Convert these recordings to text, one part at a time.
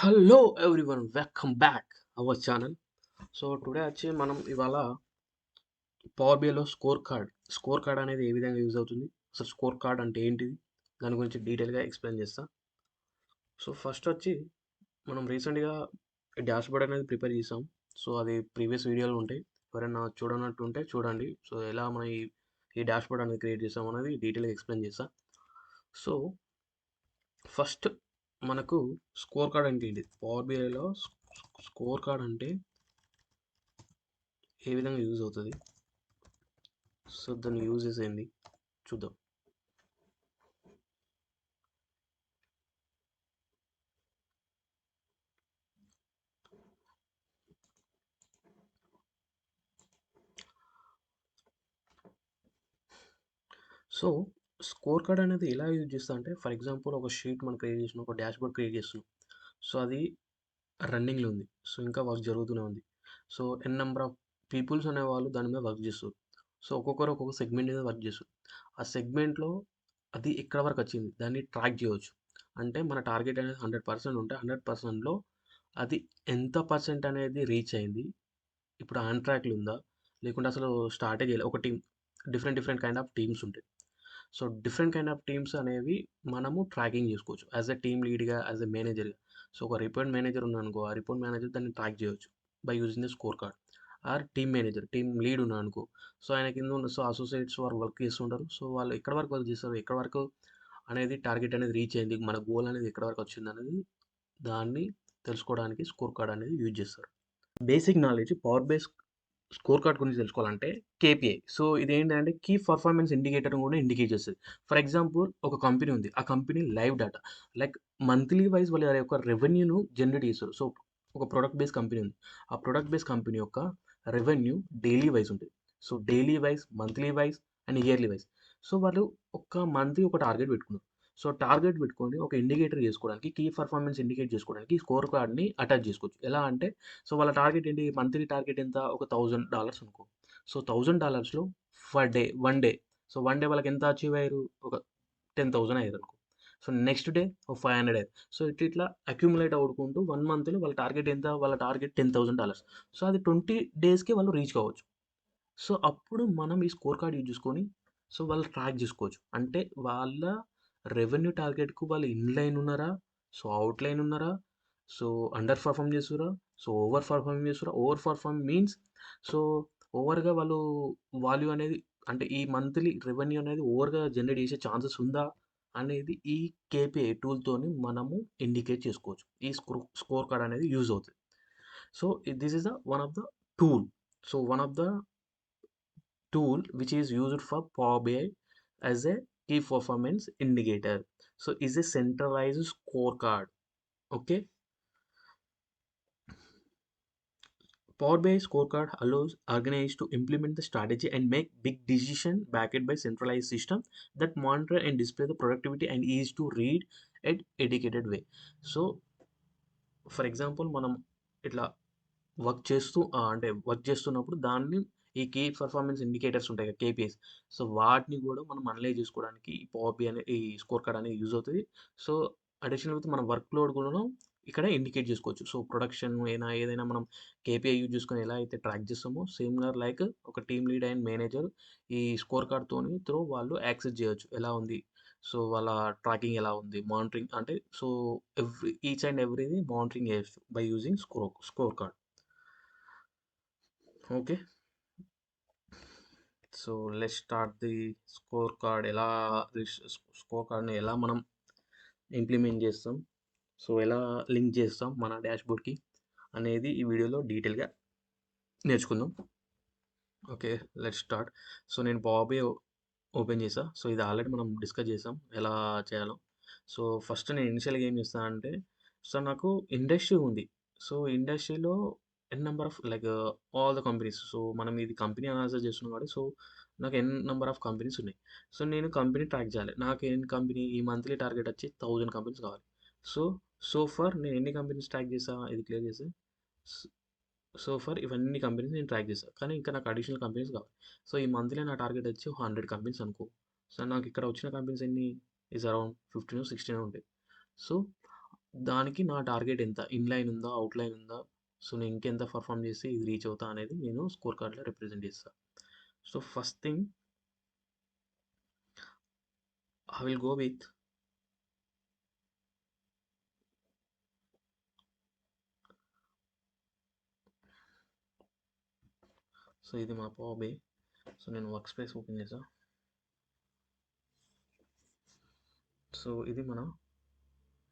Hello everyone welcome back our channel so today వచ్చి మనం ఇవాళ పవర్ బిఐలో స్కోర్ కార్డ్ స్కోర్ కార్డ్ అనేది ఏ విధంగా యూజ్ అవుతుంది? అసలు స్కోర్ కార్డ్ అంటే ఏంటిది? దాని గురించి డీటెయిల్గా ఎక్స్ప్లెయిన్ చేస్తా. సో ఫస్ట్ వచ్చి మనం రీసెంట్గా డాష్ బోర్డ్ అనేది ప్రిపేర్ చేసాం. సో అది ప్రీవియస్ వీడియోలు ఉంటాయి. ఎవరైనా చూడనట్టు ఉంటే చూడండి. సో ఎలా మనం ఈ ఈ డాష్ బోర్డ్ అనేది క్రియేట్ చేసాం అనేది డీటెయిల్గా ఎక్స్ప్లెయిన్ చేస్తా. సో ఫస్ట్ మనకు స్కోర్ కార్డ్ అంటే ఏంటి? పవర్ బిఐలో స్కోర్ కార్డ్ అంటే ఏ విధంగా యూజ్ అవుతుంది? సో దాన్ని యూజెస్ ఏంది చూద్దాం. సో స్కోర్ కార్డ్ అనేది ఎలా యూజ్ చేస్తా అంటే ఫర్ ఎగ్జాంపుల్ ఒక షీట్ మనం క్రియేట్ చేసినాం ఒక డాష్ బోర్డ్ క్రియేట్ చేస్తున్నాం. సో అది రన్నింగ్లో ఉంది. సో ఇంకా వర్క్ జరుగుతూనే ఉంది. So N number of peoples అనేవాళ్ళు దాని మీద వర్క్ చేస్తారు. సో ఒక్కొక్కరు ఒక్కొక్క సెగ్మెంట్ మీద వర్క్ చేస్తారు. ఆ సెగ్మెంట్లో అది ఎక్కడ వరకు వచ్చింది దాన్ని ట్రాక్ చేయవచ్చు. అంటే మన టార్గెట్ అనేది హండ్రెడ్ పర్సెంట్ ఉంటే హండ్రెడ్ పర్సెంట్లో అది ఎంత పర్సెంట్ అనేది రీచ్ అయింది ఇప్పుడు ఆన్ ట్రాక్లు ఉందా లేకుంటే అసలు స్టార్టే చేయలేదు ఒక team different different kind of teams ఉంటాయి. So different kind of teams అనేవి మనము ట్రాకింగ్ చేసుకోవచ్చు. యాజ్ ఎ టీమ్ లీడ్గా యాజ్ ఎ మేనేజర్గా. సో ఒక రిపోర్ట్ మేనేజర్ ఉన్నానుకో ఆ రిపోర్ట్ మేనేజర్ దాన్ని ట్రాక్ చేయవచ్చు by using the scorecard. Or team manager team lead ఉన్నాను అనుకో సో ఆయన కింద ఉన్న సో అసోసియేట్స్ వారు వర్క్ చేస్తుంటారు. సో వాళ్ళు ఎక్కడ వరకు వర్క్ చేస్తారు ఎక్కడ వరకు అనేది టార్గెట్ అనేది రీచ్ అయింది మన గోల్ అనేది ఎక్కడ వరకు వచ్చింది అనేది దాన్ని తెలుసుకోవడానికి స్కోర్ కార్డ్ అనేది యూజ్ చేస్తారు. Basic knowledge power base score card గురించి తెలుసుకోవాలంటే కేపీఐ. సో ఇది ఏంటంటే కీ పర్ఫార్మెన్స్ ఇండికేటర్ కూడా ఇండికేట్ చేస్తుంది. ఫర్ ఎగ్జాంపుల్ ఒక కంపెనీ ఉంది. ఆ company live data. Like monthly wise వాళ్ళ యొక్క రెవెన్యూను జనరేట్ చేస్తారు. సో ఒక ప్రొడక్ట్ బేస్ కంపెనీ ఉంది. ఆ ప్రొడక్ట్ బేస్ కంపెనీ యొక్క రెవెన్యూ డైలీ వైజ్ ఉంటుంది. So daily wise monthly wise and yearly wise. So వాళ్ళు ఒక మంత్లీ ఒక టార్గెట్ పెట్టుకున్నారు. సో టార్గెట్ పెట్టుకొని ఒక ఇండికేటర్ చేసుకోవడానికి కీ పర్ఫార్మెన్స్ ఇండికేట్ చేసుకోవడానికి స్కోర్ కార్డ్ని అటాచ్ చేసుకోవచ్చు. ఎలా అంటే సో వాళ్ళ టార్గెట్ ఏంటి? మంత్లీ టార్గెట్ ఎంత? ఒక థౌజండ్ డాలర్స్ అనుకో. So thousand డాలర్స్లో for day one day. So one day వాళ్ళకి ఎంత అచీవ్ అయ్యారు? ఒక టెన్ థౌజండ్ అయ్యారు అనుకో. సో నెక్స్ట్ డే ఒక ఫైవ్ హండ్రెడ్ అయ్యారు. సో ఇట్లా ఇట్లా అక్యుములేట్ అవుకుంటూ వన్ మంత్లో వాళ్ళ టార్గెట్ ఎంత? వాళ్ళ target ten thousand dollars. So అది ట్వంటీ డేస్కి వాళ్ళు రీచ్ కావచ్చు. సో అప్పుడు మనం ఈ స్కోర్ కార్డ్ యూజ్ చేసుకొని సో వాళ్ళు ట్రాక్ చేసుకోవచ్చు. అంటే వాళ్ళ రెవెన్యూ టార్గెట్కు వాళ్ళు ఇన్లైన్ ఉన్నారా? సో అవుట్ లైన్ ఉన్నారా? సో అండర్ పర్ఫామ్ చేస్తురా సో ఓవర్ పర్ఫామ్ చేస్తురా ఓవర్ పర్ఫామ్ మీన్స్ సో ఓవర్గా వాళ్ళు వాల్యూ అనేది అంటే ఈ మంత్లీ రెవెన్యూ అనేది ఓవర్గా జనరేట్ చేసే ఛాన్సెస్ ఉందా? అనేది ఈ కేపీఐ టూల్తోని మనము ఇండికేట్ చేసుకోవచ్చు. ఈ స్కోర్ స్కోర్ కార్డ్ అనేది యూజ్ అవుతుంది. So this is the one of the tool so one of the tool which is used for Power BI as key performance indicator. So is a centralized scorecard. Okay. Power BI scorecard allows organizers to implement the strategy and make big decision backed by centralized system that monitor and display the productivity and easy to read at educated way. So for example మనం ఇట్లా work చేస్తూ అంటే work చేస్తున్నప్పుడు దాన్ని ఈ key performance indicators ఉంటాయి కదా KPS so వాటిని కూడా మనం అనలైజ్ చేసుకోవడానికి ఈ పాపీ అనే ఈ స్కోర్ కార్డ్ అనేది యూజ్ అవుతుంది. సో అడిషనల్ విత్ మన వర్క్ లోడ్ కూడా ఇక్కడ ఇండికేట్ చేసుకోవచ్చు. సో ప్రొడక్షన్ అయినా ఏదైనా మనం కేపీఐ యూజ్ చేసుకొని ఎలా అయితే ట్రాక్ చేస్తామో సేమ్లర్ లైక్ ఒక టీమ్ లీడ్ అండ్ మేనేజర్ ఈ స్కోర్ కార్డ్తోని త్రో వాళ్ళు యాక్సెస్ చేయొచ్చు. ఎలా ఉంది? సో వాళ్ళ ట్రాకింగ్ ఎలా ఉంది? మానిటరింగ్ అంటే సో ఎవ్రీ ఈచ్ అండ్ ఎవ్రీది మానిటరింగ్ చేయొచ్చు by using score score card okay so let start the score card ఎలా స్కోర్ కార్డ్ని ఎలా మనం ఇంప్లిమెంట్ చేస్తాం సో ఎలా లింక్ చేస్తాం మన డాష్బోర్డ్కి అనేది ఈ వీడియోలో డీటెయిల్గా నేర్చుకుందాం. Okay let start. సో నేను బాబే ఓపెన్ చేసా సో ఇది ఆల్రెడీ మనం డిస్కస్ చేసాం ఎలా చేయాలో. సో ఫస్ట్ నేను ఇనిషియల్గా ఏం చేస్తాను అంటే సో నాకు ఇండస్ట్రీ ఉంది. సో ఇండస్ట్రీలో n number of like all the companies so మనం ఇది కంపెనీ అనాలిసిస్ చేస్తున్నాం కాబట్టి సో నాకు ఎన్ నెంబర్ ఆఫ్ కంపెనీస్ ఉన్నాయి. సో నేను కంపెనీ ట్రాక్ చేయాలి. నాకు ఎన్ని కంపెనీ ఈ మంత్లీ టార్గెట్ వచ్చి థౌజండ్ కంపెనీస్ కావాలి. సో సో ఫర్ నేను ఎన్ని కంపెనీస్ ట్రాక్ చేసా ఇది క్లియర్ చేస్తే సో ఫర్ ఇవన్నీ కంపెనీస్ నేను ట్రాక్ చేస్తాను కానీ ఇంకా నాకు అడిషనల్ కంపెనీస్ కావాలి. సో ఈ మంత్లీ నా టార్గెట్ వచ్చి హండ్రెడ్ కంపెనీస్ అనుకో. సో నాకు ఇక్కడ వచ్చిన కంపెనీస్ ఎన్ని? ఈజ్ అరౌండ్ ఫిఫ్టీన్ సిక్స్టీన్ ఉంటాయి. సో దానికి నా టార్గెట్ ఎంత? ఇన్లైన్ ఉందా? అవుట్లైన్ ఉందా? సో నేను ఇంకెంత పర్ఫామ్ చేసి ఇది రీచ్ అవుతా అనేది నేను స్కోర్ కార్డ్లో రిప్రజెంట్ చేస్తాను so first thing I will go with so ఇది మా పాబే సో నేను వర్క్ స్పేస్ ఓపెన్ చేసా సో ఇది మన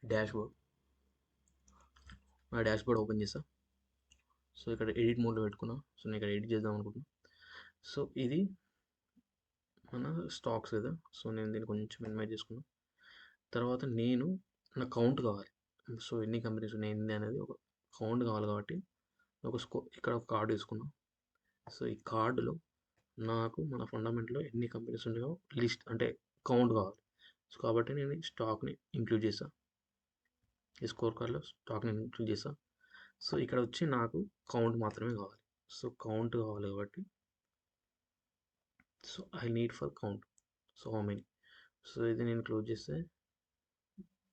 డాష్ బోర్డ్ నా డాష్ బోర్డ్ ఓపెన్ చేసా సో ఇక్కడ ఎడిట్ మోడ్లో పెట్టుకున్నా. సో నేను ఇక్కడ ఎడిట్ చేద్దాం అనుకుంటున్నా. సో ఇది మన స్టాక్స్ కదా. సో నేను దీన్ని కొంచెం మినిమైజ్ చేసుకున్నా. తర్వాత నేను నా కౌంట్ కావాలి. సో ఎన్ని కంపెనీస్ ఉన్నాయి ఎన్ని అనేది ఒక కౌంట్ కావాలి కాబట్టి ఒక స్కో ఇక్కడ ఒక కార్డు తీసుకున్నాం. సో ఈ కార్డులో నాకు మన ఫండమెంట్లో ఎన్ని కంపెనీస్ ఉన్నాయో లిస్ట్ అంటే కౌంట్ కావాలి. సో కాబట్టి నేను స్టాక్ని ఇంక్లూడ్ చేశాను ఈ స్కోర్ కార్డ్లో స్టాక్ని ఇంక్లూడ్ చేశాను సో ఇక్కడ వచ్చి నాకు కౌంట్ మాత్రమే కావాలి. సో కౌంట్ కావాలి కాబట్టి so I need for count. So how many? So ఇది నేను క్లోజ్ చేస్తే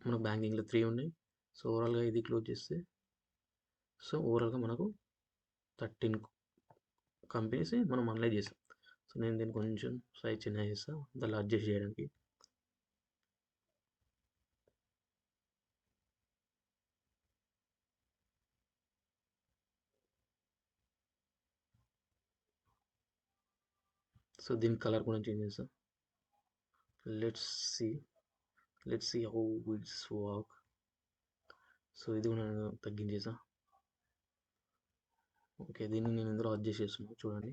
మనకు బ్యాంకింగ్లో త్రీ ఉన్నాయి. సో ఓవరాల్గా ఇది క్లోజ్ చేస్తే సో ఓవరాల్గా మనకు థర్టీన్ కంపెనీస్ మనం అనలైజ్ చేసాం. సో నేను దీన్ని కొంచెం సైజ్ చిన్న చేస్తాను దాన్ని అడ్జస్ట్ చేయడానికి సో దీని కలర్ కూడా చేంజ్ చేస్తా. Let's see let's see how it's work so ఇది కూడా నేను తగ్గించేసా. ఓకే దీన్ని నేను ఇందులో అడ్జస్ట్ చేస్తున్నాను చూడండి.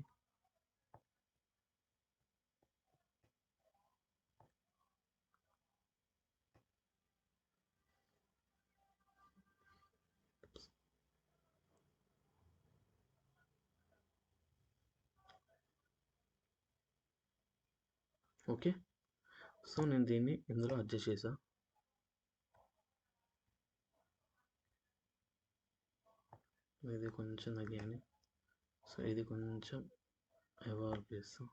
ఓకే. సో నేను దీన్ని ఇందులో అడ్జస్ట్ చేసా ఇది కొంచెం తగ్గాను సో ఇది కొంచెం ఎవాల్వ్ చేస్తాం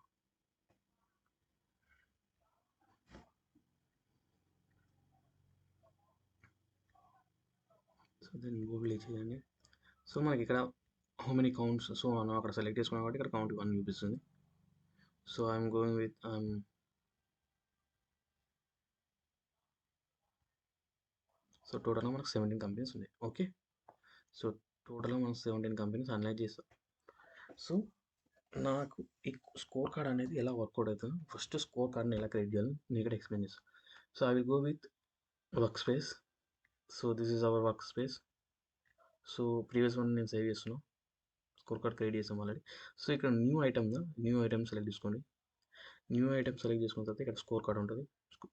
సో దీన్ని గూగుల్ చేయండి. సో మనకి ఇక్కడ హౌ మెనీ కౌంట్స్ సో మనం అక్కడ సెలెక్ట్ చేసుకున్నాం కాబట్టి ఇక్కడ కౌంట్ వన్ చూపిస్తుంది. So I'm going with I'm so టోటల్గా మనకు సెవెంటీన్ కంపెనీస్ ఉన్నాయి. ఓకే? సో టోటల్గా మనం సెవెంటీన్ కంపెనీస్ అనలైజ్ చేస్తాం. సో నాకు ఈ స్కోర్ కార్డ్ అనేది ఎలా వర్కౌట్ అవుతుంది ఫస్ట్ స్కోర్ కార్డ్ని ఎలా క్రియేట్ చేయాలి నేను ఇక్కడ ఎక్స్ప్లెయిన్ చేస్తాను so I will go with workspace so this is our workspace so previous one నేను సేవ్ చేస్తున్నాను స్కోర్ కార్డ్ క్రియేట్ చేసాం ఆల్రెడీ. సో ఇక్కడ new item new item select చేసుకోండి. న్యూ ఐటమ్ సెలెక్ట్ చేసుకున్న తర్వాత ఇక్కడ స్కోర్ కార్డ్ ఉంటుంది.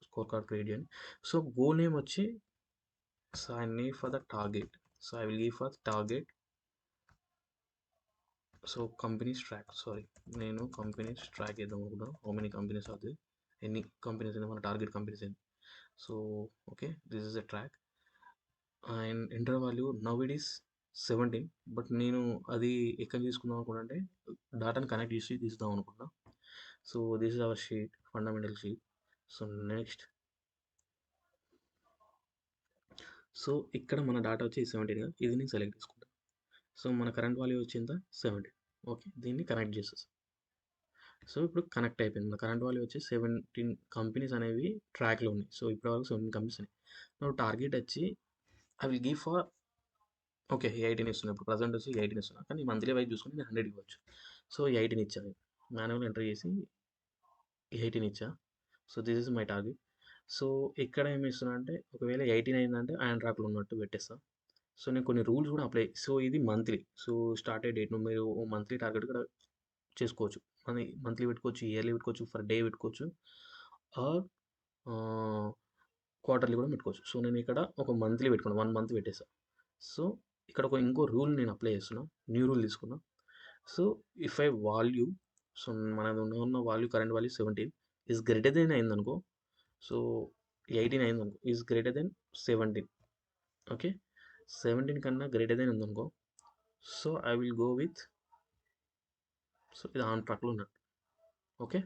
స్కోర్ కార్డ్ క్రియేట్ చేయండి. సో గో నేమ్ వచ్చి so I need for the target. So i will give for target. So companies track sorry నేను companies track చేద్దాం అనుకుంటాను హౌ మెనీ కంపెనీస్ అవుతుంది ఎన్ని కంపెనీస్ అయినా మన టార్గెట్ కంపెనీస్ ఏంటి so okay this is a track and inter value now it is seventeen but నేను అది ఎక్కడ తీసుకుందాం అనుకుంటే డాటాని కనెక్ట్ చేసి తీద్దాం అనుకున్నా so this is our sheet fundamental sheet so next so ఇక్కడ మన డాటా వచ్చి సెవెంటీన్గా ఇది నేను సెలెక్ట్ చేసుకుంటాను సో మన కరెంట్ వాల్యూ వచ్చిందా సెవెంటీన్ ఓకే దీన్ని కనెక్ట్ చేసేసి. సో ఇప్పుడు కనెక్ట్ అయిపోయింది. మన కరెంట్ వాల్యూ వచ్చి సెవెంటీన్ కంపెనీస్ అనేవి ట్రాక్లో ఉన్నాయి. సో ఇప్పటివరకు వరకు సెవెంటీన్ కంపెనీస్ ఉన్నాయి. నువ్వు టార్గెట్ వచ్చి I will give for okay eighteen ఇస్తున్నాను ఇప్పుడు ప్రజెంట్ వచ్చి ఎయిటీన్ ఇస్తున్నాను కానీ మంత్లీ వైజ్ చూసుకుని నేను హండ్రెడ్ ఇవ్వచ్చు. సో ఎయిటీన్ ఇచ్చాను మాన్యువల్ ఎంటర్ చేసి ఎయిటీన్ ఇచ్చా. So this is my target so ఇక్కడ ఏమి ఇస్తున్నా అంటే ఒకవేళ ఎయిటీన్ అయిందంటే ఆయన ట్రాక్లో ఉన్నట్టు పెట్టేస్తా. సో నేను కొన్ని రూల్స్ కూడా అప్లై సో ఇది మంత్లీ. సో స్టార్ట్ అయ్యే డేట్ను మీరు మంత్లీ టార్గెట్ కూడా చేసుకోవచ్చు. మన మంత్లీ పెట్టుకోవచ్చు ఇయర్లీ పెట్టుకోవచ్చు ఫర్ డే పెట్టుకోవచ్చు ఆర్ క్వార్టర్లీ కూడా పెట్టుకోవచ్చు. సో నేను ఇక్కడ ఒక మంత్లీ పెట్టుకున్నాను వన్ మంత్ పెట్టేసా సో ఇక్కడ ఒక ఇంకో రూల్ నేను అప్లై చేస్తున్నా న్యూ రూల్ తీసుకున్నా. So if I value so మన ఉన్న value current value seventeen is greater than అయిందనుకో సో ఎయిటీన్ అయింది అనుకో is greater than seventeen okay seventeen కన్నా గ్రేటర్ దెన్ ఉందనుకో. So I will go with so ఇది ఆన్ ట్రాక్లో ఉన్నట్టు ఓకే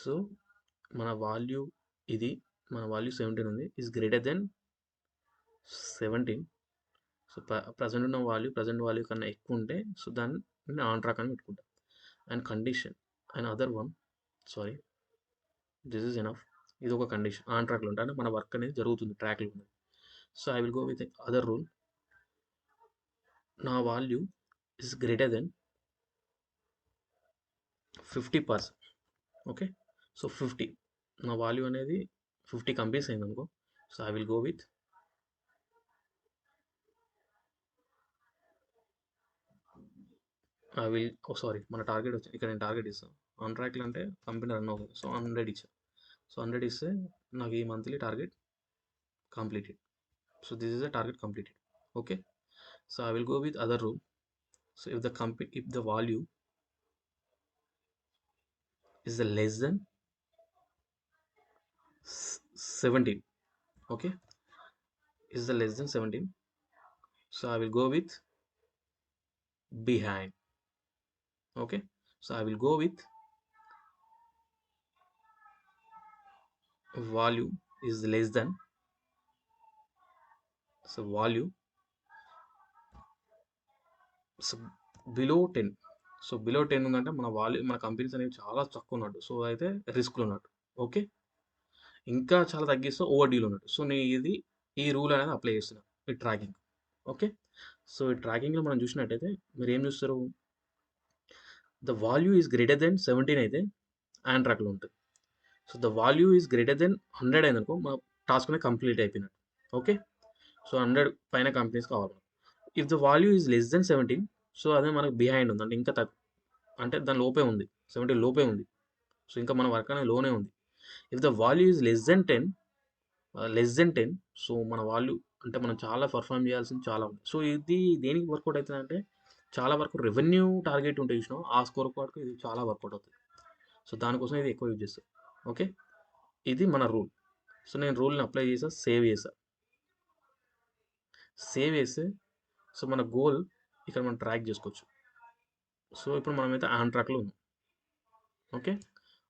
సో మన వాల్యూ ఇది మన వాల్యూ సెవెంటీన్ ఉంది. Is greater than seventeen so present ఉన్న వాల్యూ ప్రజెంట్ వాల్యూ కన్నా ఎక్కువ ఉంటే సో దాన్ని నేను ఆన్ ట్రాక్ అని పెట్టుకుంటాను and condition and other one sorry this is enough ఇది ఒక కండిషన్. ఆన్ ట్రాక్లో ఉంటే. అంటే మన వర్క్ అనేది జరుగుతుంది. ట్రాక్లో ఉంది so I will go with other rule నా value is greater than fifty percent okay so fifty నా వాల్యూ అనేది ఫిఫ్టీ కంప్లీట్స్ అయింది అనుకో. So I will go with I will oh sorry మన టార్గెట్ వచ్చి ఇక్కడ నేను టార్గెట్ ఇస్తాను ఆన్ ట్రాక్లు అంటే కంపెనీ రన్ అవుతుంది. సో హండ్రెడ్ ఇచ్చాను సో హండ్రెడ్ ఇస్తే నాకు ఈ monthly target completed so this is the target completed okay so I will go with other rule so if the company if the value is the less than s- 17 okay is the less than 17 so i will go with behind okay so i will go with value is less than so value so below 10 so below ten ఉందంటే మన value మన companies అనేవి చాలా తక్కువ ఉన్నట్టు. So అయితే రిస్క్లో ఉన్నట్టు. Okay? ఇంకా చాలా తగ్గిస్తే ఓవర్ డీల్ ఉన్నట్టు. సో నేను ఇది ఈ రూల్ అనేది అప్లై చేస్తున్నా. ఈ ట్రాకింగ్. ఓకే? సో ఈ ట్రాకింగ్లో మనం చూసినట్టయితే మీరు ఏం చూస్తారు? The value is greater than seventeen అయితే హ్యాండ్ ట్రాక్లో ఉంటుంది. So the value is greater than hundred అయిందనుకో మన టాస్క్ అనేది కంప్లీట్ అయిపోయినట్టు. ఓకే సో హండ్రెడ్ పైన కంపెనీస్ కావాలి. If the value is less than seventeen so అదే మనకు బిహైండ్ ఉంది. అంటే ఇంకా తక్కువ అంటే దాని లోపే ఉంది. సెవెంటీ లోపే ఉంది. సో ఇంకా మన వర్క్ అనేది లోనే ఉంది. If the value is less than ten less than ten so మన వాల్యూ అంటే మనం చాలా పర్ఫామ్ చేయాల్సింది చాలా ఉంది. సో ఇది దేనికి వర్కౌట్ అవుతుంది అంటే చాలా వరకు రెవెన్యూ టార్గెట్ ఉంటే చూసినాం ఆ స్కోర్ వరకు ఇది చాలా వర్కౌట్ అవుతుంది. సో దానికోసం ఇది ఎక్కువ యూజ్ చేస్తారు. ఓకే? ఇది మన రూల్. సో నేను రూల్ని అప్లై చేసా సేవ్ చేసా. సేవ్ చేస్తే సో మన గోల్ ఇక్కడ మనం ట్రాక్ చేసుకోవచ్చు. సో ఇప్పుడు మనమైతే ఆన్ ట్రాక్లో ఉన్నాం. ఓకే?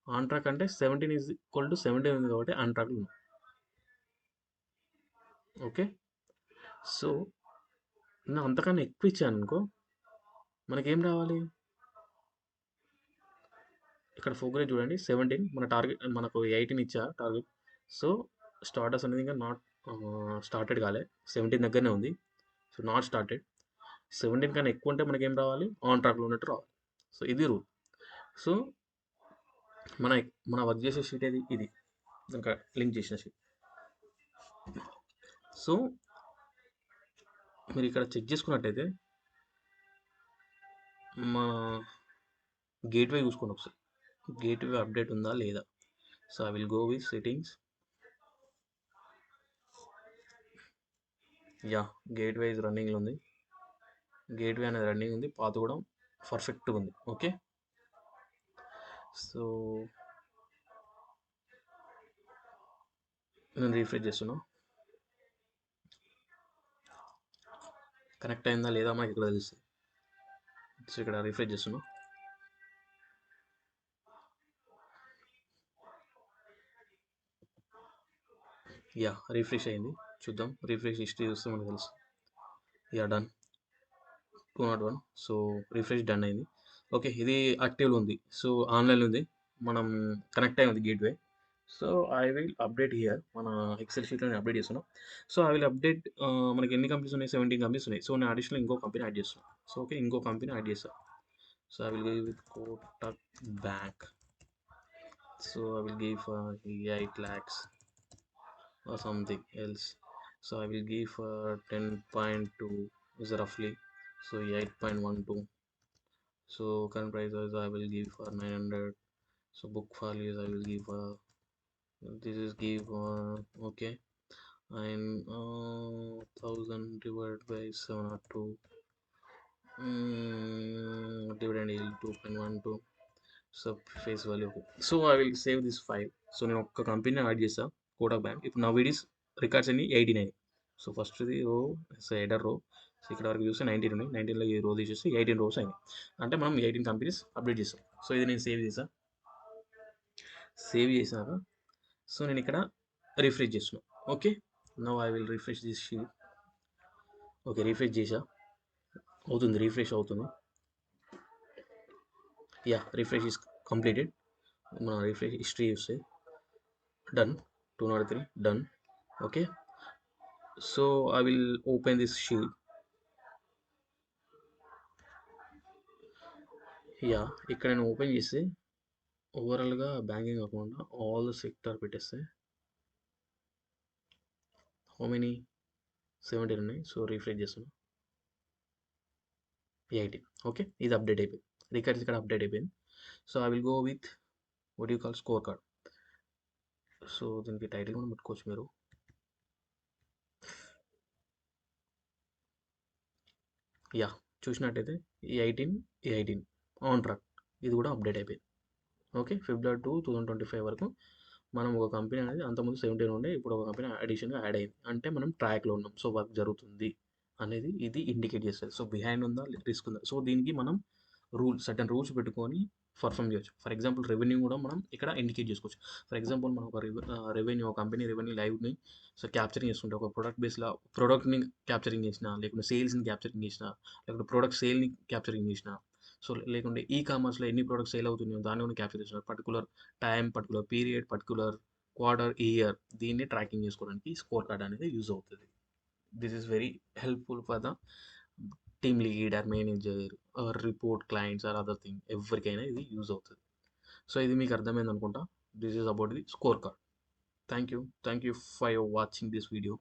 ఆన్ ట్రాక్ అంటే seventeen is equal to seventeen ఉంది కాబట్టి ఆన్ ట్రాక్లో ఉన్నాం. ఓకే? సో నేను అంతకన్నా ఎక్కువ ఇచ్చాను అనుకో మనకేం రావాలి? ఇక్కడ ఫోకస్ చూడండి. సెవెంటీన్ మన టార్గెట్ మనకు ఎయిటీన్ ఇచ్చా టార్గెట్ సో స్టార్టర్స్ అనేది ఇంకా నాట్ స్టార్టెడ్ కాలే. సెవెంటీన్ దగ్గరనే ఉంది. సో నాట్ స్టార్టెడ్ సెవెంటీన్ కన్నా ఎక్కువ ఉంటే మనకి ఏం రావాలి ఆన్ ట్రాక్లో ఉన్నట్టు రావాలి. సో ఇది రూల్ సో మన మన వర్క్ చేసే షీట్ ఏది? ఇది. ఇంకా లింక్ చేసిన షీట్ సో మీరు ఇక్కడ చెక్ చేసుకున్నట్టయితే మా గేట్వే చూసుకోండి ఒకసారి. గేట్వే అప్డేట్ ఉందా లేదా? So I will go with settings. Yeah gateway is రన్నింగ్లో ఉంది. గేట్వే అనేది రన్నింగ్ ఉంది. పాత కూడా పర్ఫెక్ట్గా ఉంది. ఓకే? సో నేను రీఫ్రెష్ చేస్తున్నా. కనెక్ట్ అయిందా లేదా మనకి ఇక్కడ తెలుస్తుంది. సో ఇక్కడ రీఫ్రెష్ చేస్తున్నా. యా రీఫ్రెష్ అయింది. చూద్దాం. రీఫ్రెష్ హిస్టరీ చూస్తే మనకు తెలుసు. Yeah done two nought one so refresh done అయింది. ఓకే ఇది యాక్టివ్లో ఉంది. సో ఆన్లైన్లో ఉంది. మనం కనెక్ట్ అయి ఉంది gateway. So I will update here మన ఎక్సెల్ షీట్లో నేను అప్డేట్ చేస్తున్నాను సో ఐ విల్ అప్డేట్ మనకి ఎన్ని కంపెనీస్ ఉన్నాయి? సెవెంటీన్ కంపెనీస్ ఉన్నాయి. సో నేను అడిషనల్ ఇంకో కంపెనీ యాడ్ చేస్తున్నాను సో ఓకే ఇంకో కంపెనీ యాడ్ చేస్తాను so I will give with Kotak bank so I will give eight lakhs or something else so i will give uh, 10.2 is roughly so 8.12 so current prices i will give for 900 so book values i will give uh, this is give uh, okay and uh, 1000 divided by 7 or 2 mm, dividend yield 2.12 so face value okay so I will save this five so నేను ఒక్క company add చేసా Kotak bank ఇప్పుడు నా videos records అన్ని eighty nine so ఫస్ట్ది row ఎడర్ రో so ఇక్కడ వరకు చూస్తే నైన్టీన్ ఉన్నాయి. నైన్టీన్లో ఈ రోజు తీసేసి ఎయిటీన్ రోస్ అయినాయి. అంటే మనం ఎయిటీన్ కంపెనీస్ అప్డేట్ చేస్తాం సో ఇది నేను సేవ్ చేసా. సేవ్ చేశాక సో నేను ఇక్కడ రిఫ్రెష్ చేస్తున్నాను okay no I will refresh this sheet okay refresh చేసా. అవుతుంది. రిఫ్రెష్ అవుతుంది. యా రిఫ్రెష్ ఇస్ కంప్లీటెడ్ మన రిఫ్రెష్ హిస్టరీ చూస్తే. Done two nought three done okay so I will open this sheet yeah ఇక్కడ నేను ఓపెన్ చేస్తే ఓవరాల్గా బ్యాంకింగ్ కాకుండా ఆల్ ద సెక్టర్ పెట్టేస్తే హౌ మెనీ సెవెంటీన్ ఉన్నాయి సో రీఫ్రెష్ చేస్తున్నా ఎయిటీన్ ఓకే ఇది అప్డేట్ అయిపోయింది రికార్డ్స్ ఇక్కడ అప్డేట్ అయిపోయింది so I will go with what you call score card so దీనికి టైటిల్ కూడా పెట్టుకోవచ్చు మీరు. యా చూసినట్టయితే ఈ ఎయిటీన్ ఈ ఎయిటీన్ ఆన్ ట్రాక్ ఇది కూడా అప్డేట్ అయిపోయింది. Okay February two two thousand twenty five వరకు మనం ఒక కంపెనీ అనేది అంతకుముందు సెవెంటీన్ ఉండే ఇప్పుడు ఒక కంపెనీ అడిషన్గా యాడ్ అయింది. అంటే మనం ట్రాక్లో ఉన్నాం. సో వర్క్ జరుగుతుంది అనేది ఇది ఇండికేట్ చేస్తుంది. సో బిహైండ్ ఉందా రిస్క్ ఉందా? సో దీనికి మనం రూల్ సర్టన్ రూల్స్ పెట్టుకొని పర్ఫామ్ చేయొచ్చు. ఫర్ ఎగ్జాంపుల్ రెవెన్యూ కూడా మనం ఇక్కడ ఇండికేట్ చేసుకోవచ్చు. ఫర్ ఎగ్జాంపుల్ మనం ఒక రెవెన్యూ ఒక కంపెనీ రెవెన్యూ లైవ్ని సో క్యాప్చరింగ్ చేసుకుంటే ఒక ప్రొడక్ట్ బేస్లో ప్రోడక్ట్ని క్యాప్చరింగ్ చేసిన లేకుంటే సేల్స్ని క్యాప్చరింగ్ చేసిన లేకుంటే ప్రోడక్ట్ సేల్ని క్యాప్చరింగ్ చేసిన సో లేకుంటే ఈ కామర్స్లో ఎన్ని ప్రోడక్ట్స్ సేల్ అవుతున్నాయో దాన్ని కూడా క్యాప్చర్ చేసిన particular time particular period particular quarter year దీన్ని ట్రాకింగ్ చేసుకోవడానికి స్కోర్ కార్డ్ అనేది యూజ్ అవుతుంది. This is very helpful for the team leader manager report clients or other thing ఎవరికైనా ఇది యూజ్ అవుతుంది. సో ఇది మీకు అర్థమైంది అనుకుంటా. This is about the score card thank you thank you for watching this video